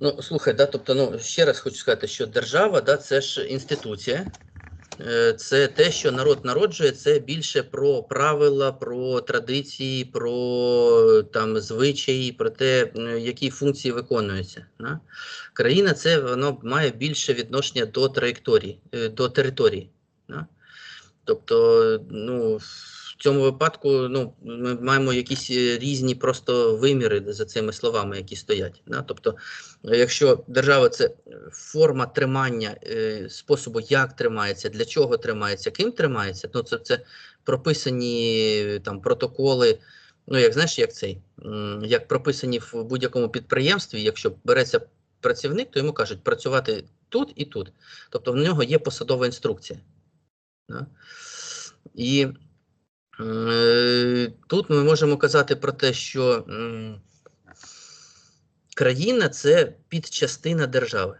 Ну, слухай, да, тобто, ну, ще раз хочу сказати, що держава, да, це ж інституція. Е, Це те, що народ народжує, це більше про правила, про традиції, про там звичаї, про те, які функції виконуються. Да? Країна це воно має більше відношення до траєкторії, е, до території. Да? Тобто, ну, в цьому випадку ну, ми маємо якісь е, різні просто виміри за цими словами, які стоять. Да? Тобто, якщо держава це форма тримання, е, способу, як тримається, для чого тримається, ким тримається, ну це, це прописані там протоколи. Ну, як знаєш, як цей, як прописані в будь-якому підприємстві, якщо береться працівник, то йому кажуть працювати тут і тут. Тобто в нього є посадова інструкція. Да? І тут ми можемо казати про те, що країна це підчастина держави.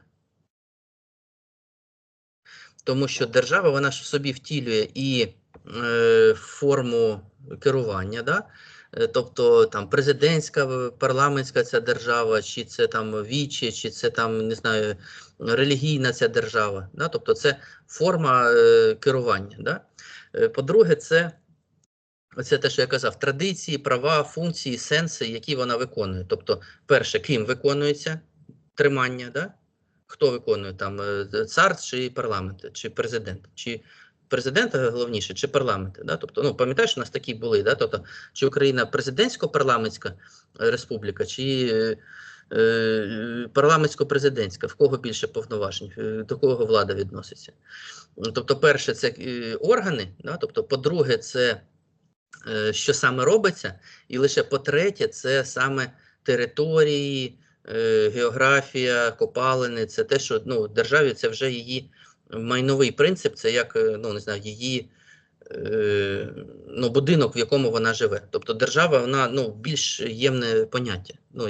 Тому що держава вона ж в собі втілює і е, форму керування, да? Е, тобто там президентська, е, парламентська ця держава, чи це там вічі, чи це там не знаю, релігійна ця держава. Да? Тобто це форма е, керування. Да? Е, По-друге, це Оце те, що я казав, традиції, права, функції, сенси, які вона виконує. Тобто, перше, ким виконується тримання, да? хто виконує там е, цар чи парламент, чи президент, чи президент е, головніше, чи парламент. Да? Тобто, ну пам'ятаєш, у нас такі були, да? тобто, чи Україна президентсько-парламентська е, республіка, чи е, парламентсько-президентська, в кого більше повноважень, до кого влада відноситься. Тобто, перше, це органи, да? тобто, по-друге, це що саме робиться, і лише по-третє, це саме території, е, географія, копалини, це те, що ну, державі це вже її майновий принцип, це як е, ну, не знаю, її е, ну, будинок, в якому вона живе. Тобто держава, вона ну, більш ємне поняття. Ну,